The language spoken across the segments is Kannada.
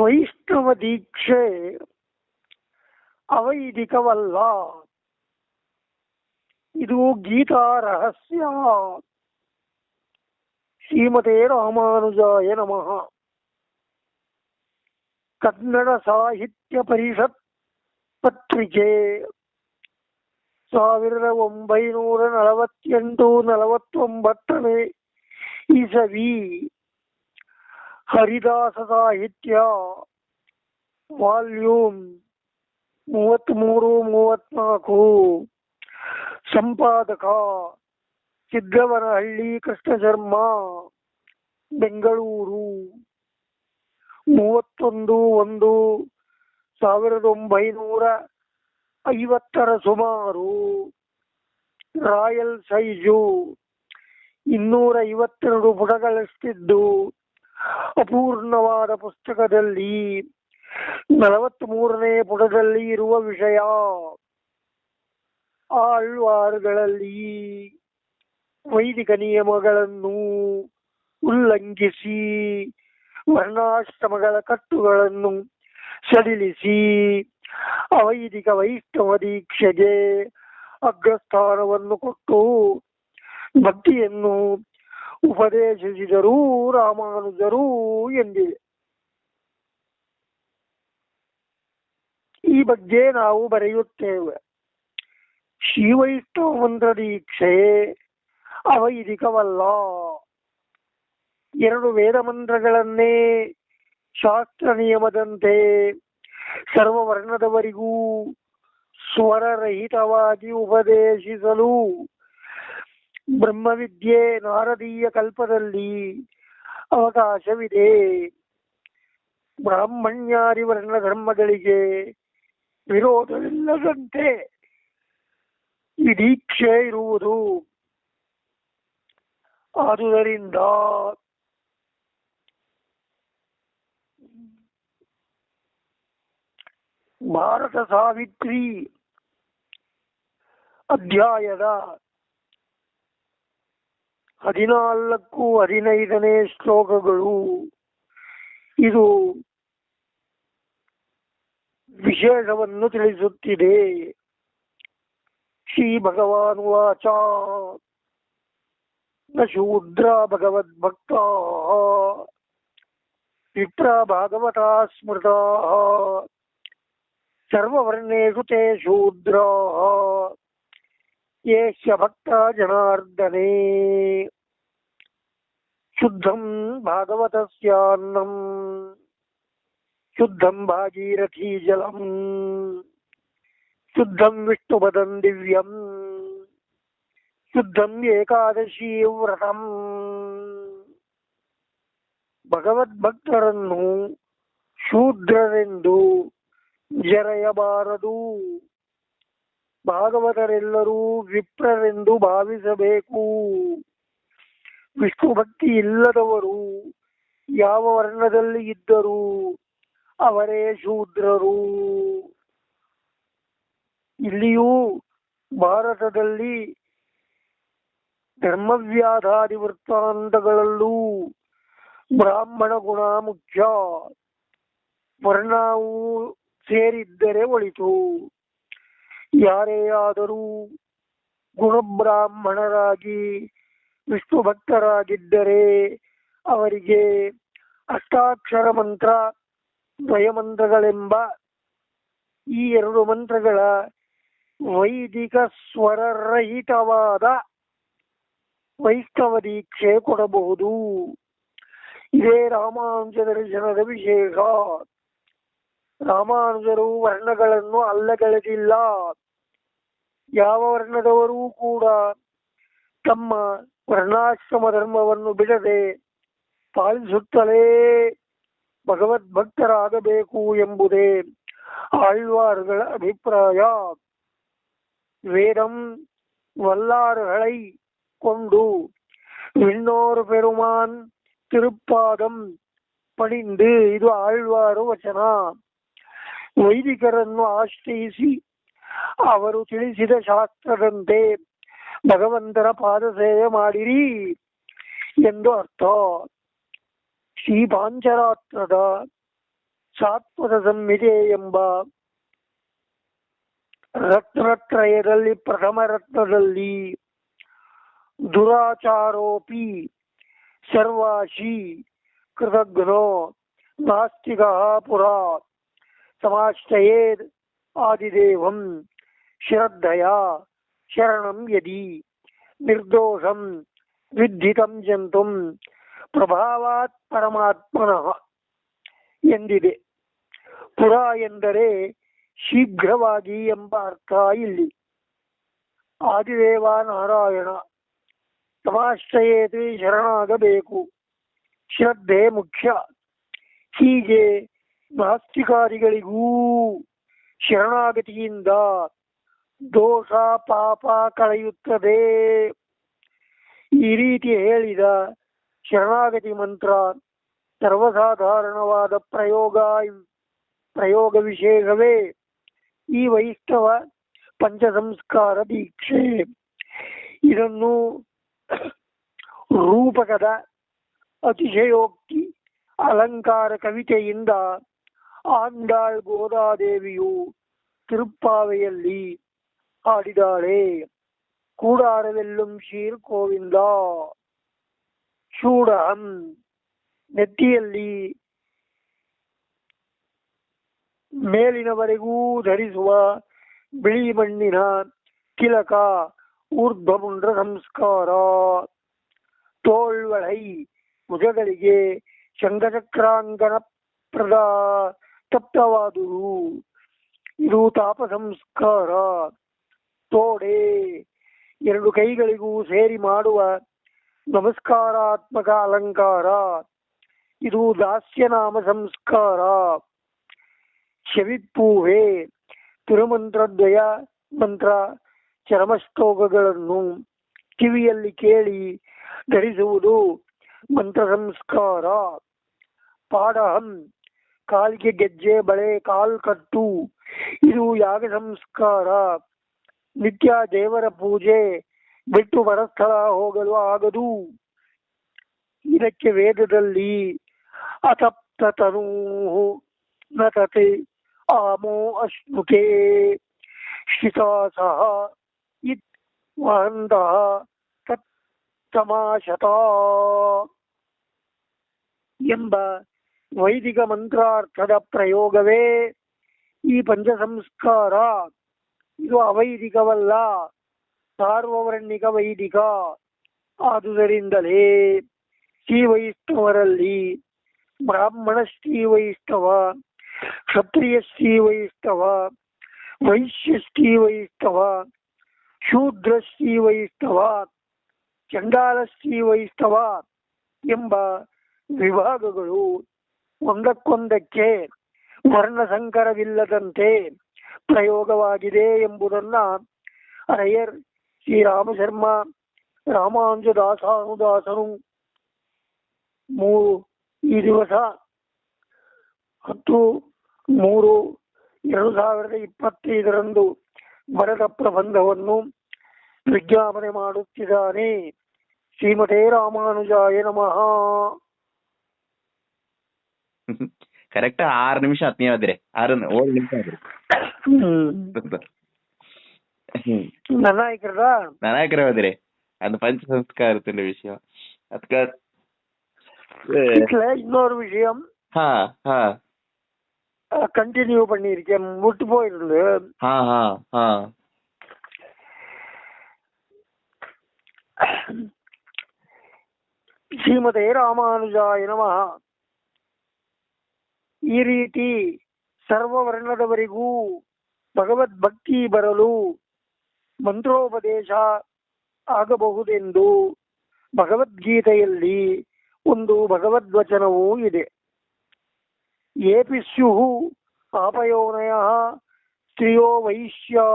ವೈಷ್ಣವ ದೀಕ್ಷೆ ಅವೈದಿಕವಲ್ಲ ಇದು ಗೀತಾ ರಹಸ್ಯ ಶ್ರೀಮತೆ ರಾಮಾನುಜಾಯ ನಮಃ ಕನ್ನಡ ಸಾಹಿತ್ಯ ಪರಿಷತ್ ಪತ್ರಿಕೆ ಸಾವಿರದ ಒಂಬೈನೂರ ನಲವತ್ತೆಂಟು ನಲವತ್ತೊಂಬತ್ತನೇ ಇಸವಿ. ಹರಿದಾಸ ಸಾಹಿತ್ಯ ವಾಲ್ಯೂಮ್ ಮೂವತ್ತ್ಮೂರು ಮೂವತ್ನಾಲ್ಕು ಸಂಪಾದಕ ಸಿದ್ದವನಹಳ್ಳಿ ಕೃಷ್ಣ ಶರ್ಮ ಬೆಂಗಳೂರು. ಮೂವತ್ತೊಂದು, ಒಂದು, ಸಾವಿರದ ಒಂಬೈನೂರ ಐವತ್ತರ ಸುಮಾರು. ರಾಯಲ್ ಸೈಜು ಇನ್ನೂರ ಐವತ್ತೆರಡು ಪುಟಗಳಷ್ಟಿದ್ದು ಅಪೂರ್ಣವಾದ ಪುಸ್ತಕದಲ್ಲಿ ನಲವತ್ತ್ ಮೂರನೇ ಪುಟದಲ್ಲಿ ಇರುವ ವಿಷಯ. ಆಳ್ವಾರುಗಳಲ್ಲಿ ವೈದಿಕ ನಿಯಮಗಳನ್ನು ಉಲ್ಲಂಘಿಸಿ, ವರ್ಣಾಶ್ರಮಗಳ ಕಟ್ಟುಗಳನ್ನು ಸಡಿಲಿಸಿ, ಅವೈದಿಕ ವೈಷ್ಣವ ದೀಕ್ಷೆಗೆ ಅಗ್ರಸ್ಥಾನವನ್ನು ಕೊಟ್ಟು ಭಕ್ತಿಯನ್ನು ಉಪದೇಶಿಸಿದರು ರಾಮಾನುಜರು ಎಂದಿದೆ ಈ ಬಗ್ಗೆ ನಾವು ಬರೆಯುತ್ತೇವೆ. ಶ್ರೀವೈಷ್ಣವ ದೀಕ್ಷೆ ಅವೈದಿಕವಲ್ಲ. ಎರಡು ವೇದ ಮಂತ್ರಗಳನ್ನೇ ಶಾಸ್ತ್ರ ನಿಯಮದಂತೆ ಸರ್ವವರ್ಣದವರಿಗೂ ಸ್ವರರಹಿತವಾಗಿ ಉಪದೇಶಿಸಲು ಬ್ರಹ್ಮವಿದ್ಯೆ ನಾರದೀಯ ಕಲ್ಪದಲ್ಲಿ ಅವಕಾಶವಿದೆ ಬ್ರಾಹ್ಮಣ್ಯಾದಿ ವರ್ಣ ಧರ್ಮಗಳಿಗೆ ವಿರೋಧವಿಲ್ಲದಂತೆ ಈ ದೀಕ್ಷೆ ಇರುವುದು ಆದುದರಿಂದ ಭಾರತ ಸಾವಿತ್ರಿ ಅಧ್ಯಾಯದ ಹದಿನಾಲ್ಕು, ಹದಿನೈದನೇ ಶ್ಲೋಕಗಳು. ಇದು ವಿಶೇಷವನ್ನು ತಿಳಿಸುತ್ತಿದೆ. ಶ್ರೀ ಭಗವಾನ್ ವಾಚ. ನ ಶೂದ್ರ ಭಗವದ್ಭಕ್ತ. ವಿಪ್ರ ಭಾಗವತಾ ಸ್ಮೃತ. ಸರ್ವರ್ಣೇಶು ತೇ ಶೂದ್ರ. ಏಷ್ಯ ಭಕ್ತ ಜನಾರ್ದನೆ ಶುದ್ಧಂ ಭಾಗವತಸ್ಯಾನ್ನಂ ಶುದ್ಧಂ ಭಾಗೀರಥೀ ಜಲಂ ಶುದ್ಧಂ ವಿಷ್ಣುಪದಂ ದಿವ್ಯಂ ಶುದ್ಧಂ ಏಕಾದಶಿ ವ್ರತಂ ಭಗವದ್ಭಕ್ತರನ್ನು ಶೂದ್ರರೆಂದು ಜರೆಯಬಾರದು ಭಾಗವತರೆಲ್ಲರೂ ವಿಪ್ರರೆಂದು ಭಾವಿಸಬೇಕು. ವಿಷ್ಣು ಭಕ್ತಿ ಇಲ್ಲದವರು ಯಾವ ವರ್ಣದಲ್ಲಿ ಇದ್ದರೂ ಅವರೇ ಶೂದ್ರರು. ಇಲ್ಲಿಯೂ ಭಾರತದಲ್ಲಿ ಧರ್ಮವ್ಯಾಧಾದಿ ವೃತ್ತಾಂತಗಳಲ್ಲೂ ಬ್ರಾಹ್ಮಣ ಗುಣ ಮುಖ್ಯ ವರ್ಣವು ಸೇರಿದ್ದರೆ ಒಳಿತು. ಯಾರೇ ಆದರೂ ಗುಣಬ್ರಾಹ್ಮಣರಾಗಿ ವಿಷ್ಣು ಭಕ್ತರಾಗಿದ್ದರೆ ಅವರಿಗೆ ಅಷ್ಟಾಕ್ಷರ ಮಂತ್ರ, ದ್ವಯಮಂತ್ರಗಳೆಂಬ ಈ ಎರಡು ಮಂತ್ರಗಳ ವೈದಿಕ ಸ್ವರರಹಿತವಾದ ವೈಷ್ಣವ ದೀಕ್ಷೆ ಕೊಡಬಹುದು. ಇದೇ ರಾಮಾನುಜ ದರ್ಶನದ ವಿಶೇಷ. ರಾಮಾನುಜರು ವರ್ಣಗಳನ್ನು ಅಲ್ಲಗಳೆದಿಲ್ಲ. ಯಾವ ವರ್ಣದವರೂ ಕೂಡ ತಮ್ಮ ವರ್ಣಾಶ್ರಮ ಧರ್ಮವನ್ನು ಬಿಡದೆ ಪಾಲಿಸುತ್ತಲೇ ಭಗವದ್ಭಕ್ತರಾಗಬೇಕು ಎಂಬುದೇ ಆಳ್ವಾರುಗಳ ಅಭಿಪ್ರಾಯ ವೇದಂ ವಲ್ಲಾರುಗಳೈ ಕೊಂಡು விண்ணோரு ಪೆರುಮಾನ್ திருப்பாதம் பணிந்து ಇದು ಆಳ್ವಾರು ವಚನ ವೈದಿಕರನ್ನು ಆಶ್ರಯಿಸಿ ಅವರು ತಿಳಿಸಿದ ಶಾಸ್ತ್ರದಂತೆ ಭಗವಂತನ ಪಾದ ಸೇವೆ ಮಾಡಿರಿ ಎಂದು ಅರ್ಥ ಶ್ರೀ ಪಾಂಚರಾತ್ರದ ಸಾತ್ವತ ಸಂಹಿತೆ ಎಂಬ ರತ್ನತ್ರಯದಲ್ಲಿ ಪ್ರಥಮ ರತ್ನದಲ್ಲಿ ದುರಾಚಾರೋಪಿ ಸರ್ವಾಶಿ ಕೃತಘ್ನೋ ನಾಸ್ತಿಕ ಪುರ ಸಮಾಶ್ರಯೇದ್ ಆದಿದೇವಂ ಶ್ರದ್ಧಯ ಶರಣಂ ಯದಿ ನಿರ್ದೋಷಂ ವಿದ್ಧಿತಂ ಜಂತುಂ ಪ್ರಭಾವಾತ್ ಪರಮಾತ್ಮನಃ ಎಂದಿದೆ. ಪುರ ಎಂದರೆ ಶೀಘ್ರವಾಗಿ ಎಂಬ ಅರ್ಥ ಇಲ್ಲಿ. ಆದಿದೇವ ನಾರಾಯಣ ತಮಾಶ್ರಯೇತಿ ಶರಣಾಗಬೇಕು. ಶ್ರದ್ಧೆ ಮುಖ್ಯ. ಹೀಗೆ ನಾಸ್ತಿಕಾರಿಗಳಿಗೂ ಶರಣಾಗತಿಯಿಂದ ದೋಷ ಪಾಪ ಕಳೆಯುತ್ತದೆ. ಈ ರೀತಿ ಹೇಳಿದ ಶರಣಾಗತಿ ಮಂತ್ರ ಸರ್ವಸಾಧಾರಣವಾದ ಪ್ರಯೋಗ ಪ್ರಯೋಗ ವಿಶೇಷವೇ. ಈ ವೈಷ್ಣವ ಪಂಚಸಂಸ್ಕಾರ ದೀಕ್ಷೆ. ಇದನ್ನು ರೂಪಕದ ಅತಿಶಯೋಕ್ತಿ ಅಲಂಕಾರ ಕವಿತೆಯಿಂದ ಆಂಡಾಳ್ ಗೋದಾದೇವಿಯು ತಿರುಪ್ಪಾವೆಯಲ್ಲಿ ಹಾಡಿದಾಳೆ ಕೂಡಾರವೆಲ್ಲುಂ ಶೀರ್ ಗೋವಿಂದ ಶೂಡಹಂ ನೆತ್ತಿಯಲ್ಲಿ ಮೇಲಿನವರೆಗೂ ಧರಿಸುವ ಬಿಳಿ ಮಣ್ಣಿನ ತಿಲಕ ಊರ್ಧ್ವಮುಂಡ್ರ ಸಂಸ್ಕಾರ ತೋಳ್ವಳೈ ಭುಜಗಳಿಗೆ ಶಂಖಚಕ್ರಾಂಗನ ಪ್ರದ ತಪ್ತವಾದುದು ಇದು ತಾಪ ಸಂಸ್ಕಾರ ತೋಡೆ. ಎರಡು ಕೈಗಳಿಗೂ ಸೇರಿ ಮಾಡುವ ನಮಸ್ಕಾರಾತ್ಮಕ ಅಲಂಕಾರ. ಇದು ದಾಸ್ಯನಾಮ ಸಂಸ್ಕಾರ ಶವಿಪೂವೆ. ತಿರುಮಂತ್ರದ್ವಯ ಮಂತ್ರ ಚರಮಶ್ಲೋಕಗಳನ್ನು ಕಿವಿಯಲ್ಲಿ ಕೇಳಿ ಧರಿಸುವುದು ಮಂತ್ರ ಸಂಸ್ಕಾರ ಪಾಡಹಂ ಕಾಲಿಗೆ ಗೆಜ್ಜೆ, ಬಳೆ, ಕಾಲ್ ಕಟ್ಟು. ಇದು ಯಾಗ ಸಂಸ್ಕಾರ. ನಿತ್ಯ ದೇವರ ಪೂಜೆ. ಬಿಟ್ಟು ಪರಸ್ಥಳ ಹೋಗಲು ಆಗದು. ಇದಕ್ಕೆ ವೇದದಲ್ಲಿ ಅತಪ್ತ ತನೂ ನತತೆ ಆಮೋ ಅಶ್ನುತೆ. ಶಿತಾಸಹ ಇತ್ ವಹಂದ ತತ್ ಎಂಬ ವೈದಿಕ ಮಂತ್ರಾರ್ಥದ ಪ್ರಯೋಗವೇ ಈ ಪಂಚಸಂಸ್ಕಾರ ಇದು ಅವೈದಿಕವಲ್ಲ, ಸಾರ್ವವರ್ಣಿಕ ವೈದಿಕ. ಆದುದರಿಂದಲೇ ಶ್ರೀ ವೈಷ್ಣವರಲ್ಲಿ ಬ್ರಾಹ್ಮಣ ಶ್ರೀ ವೈಷ್ಣವ ಕ್ಷತ್ರಿಯ ಶ್ರೀ ವೈಷ್ಣವ ವೈಶ್ಯ ಶ್ರೀ ವೈಷ್ಣವ ಶೂದ್ರ ಶ್ರೀ ವೈಷ್ಣವ ಚಂಡಾಲ ಶ್ರೀ ವೈಷ್ಣವ ಎಂಬ ವಿಭಾಗಗಳು ಒಂದಕ್ಕೊಂದಕ್ಕೆ ವರ್ಣಸಂಕರವಿಲ್ಲದಂತೆ ಪ್ರಯೋಗವಾಗಿದೆ ಎಂಬುದನ್ನ ಅರಯ್ಯರ್ ಶ್ರೀರಾಮಶರ್ಮ ರಾಮಾನುಜದಾಸಾನುದಾಸನು ಮೂರು ಈ ದಿವಸ ಹತ್ತು ಮೂರು ಎರಡು ಸಾವಿರದ ಇಪ್ಪತ್ತೈದರಂದು ಬರೆದ ಪ್ರಬಂಧವನ್ನು ವಿಜ್ಞಾಪನೆ ಮಾಡುತ್ತಿದ್ದಾನೆ ಶ್ರೀಮತೆ ರಾಮಾನುಜಾಯ ನಮಃ. ಕರೆಕ್ಟ್ ಆರು ನಿಮಿಷ ಹತ್ತು ನೀವು ಅದಿರಿ ಆರು ಏಳು ನಿಮಿಷ ಅದಿರಿ ನನಗೆ ಅದಿರಿ ಅದು ಪಂಚ ಸಂಸ್ಕಾರ ಇರ್ತೀನಿ ವಿಷಯ ಅದಕ್ಕೆ இன்னொரு விஷயம் கண்டினியூ பண்ணிருக்கேன் விட்டு போயிருந்து ஸ்ரீமதே ராமானுஜாய நமஹா ಈ ರೀತಿ ಸರ್ವವರ್ಣದವರಿಗೂ ಭಗವದ್ಭಕ್ತಿ ಬರಲು ಮಂತ್ರೋಪದೇಶ ಆಗಬಹುದೆಂದು ಭಗವದ್ಗೀತೆಯಲ್ಲಿ ಒಂದು ಭಗವದ್ವಚನವೂ ಇದೆ. ಏಪಿ ಸ್ಯುಃ ಆಪಯೋನಯ ಸ್ತ್ರಿಯೋ ವೈಶ್ಯಾ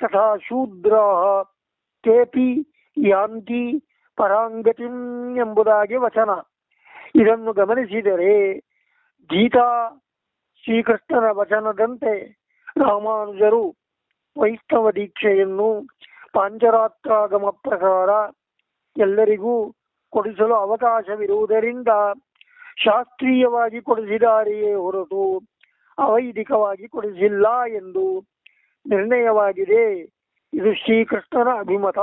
ತಥಾ ಶೂದ್ರಾ ತೇಪಿ ಯಾಂತಿ ಪರಾಂಗತಿಂ ಎಂಬುದಾಗಿ ವಚನ. ಇದನ್ನು ಗಮನಿಸಿದರೆ ಗೀತಾ ಶ್ರೀಕೃಷ್ಣನ ವಚನದಂತೆ ರಾಮಾನುಜರು ವೈಷ್ಣವ ದೀಕ್ಷೆಯನ್ನು ಪಾಂಚರಾತ್ರಾಗಮ ಪ್ರಕಾರ ಎಲ್ಲರಿಗೂ ಕೊಡಿಸಲು ಅವಕಾಶವಿರುವುದರಿಂದ ಶಾಸ್ತ್ರೀಯವಾಗಿ ಕೊಡಿಸಿದಾರೆಯೇ ಹೊರತು ಅವೈದಿಕವಾಗಿ ಕೊಡಿಸಿಲ್ಲ ಎಂದು ನಿರ್ಣಯವಾಗಿದೆ. ಇದು ಶ್ರೀಕೃಷ್ಣನ ಅಭಿಮತ.